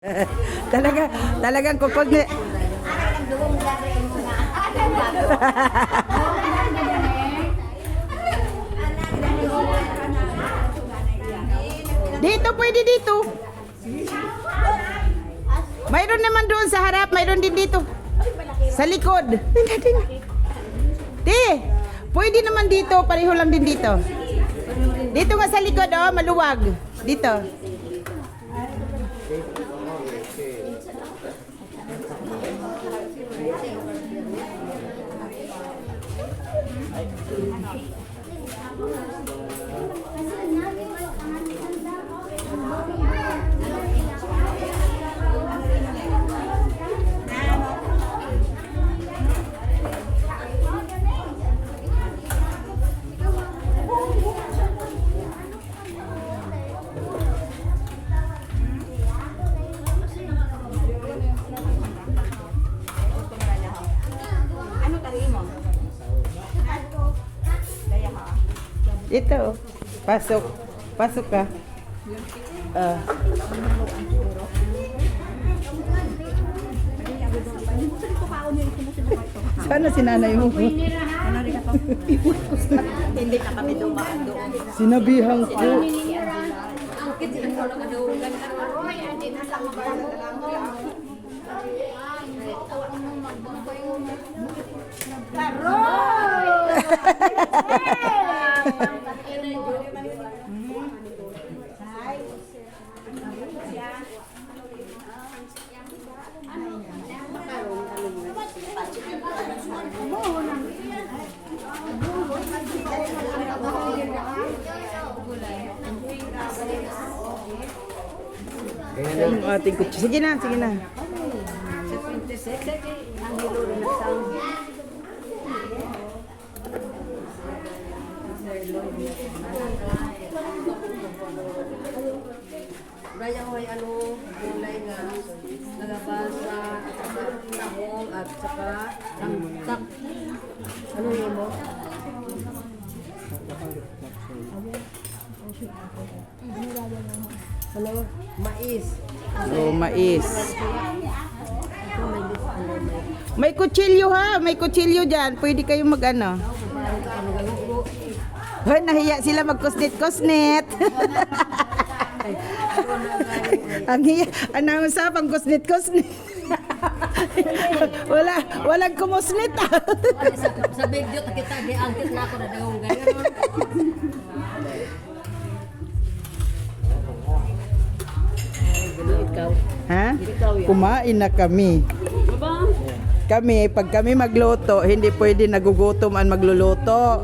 Talaga, talagang kukog ni... Dito, pwede dito. Mayroon naman doon sa harap, mayroon din dito. Sa likod. Di, pwede naman dito, pareho lang din dito. Dito nga sa likod, oh, maluwag. Dito. Dito. oh. Pasok. Pasok ka. Ah. Sana si nanay mo? Hindi na kami dumaan doon. Sinabihan ko. Yung ating kutsi. Sige na, sige na. Raya ko ay ano, gulay nga nalabas sa tahong at saka tangsak. Ano yun mo? Ano? Mais. Oh, mais. May kutsilyo ha, may kutsilyo dyan. Pwede kayo mag ano. Hoy, nahiya sila magkusnit-kusnit. ang hiya, ang nausapang kusnit-kusnit. Wala, walang kumusnit ah. sa, video, kita giangkit na ako na. Ikaw. ha? Kumain na kami. Kami, pag kami magluto, hindi pwede nagugutom ang magluluto.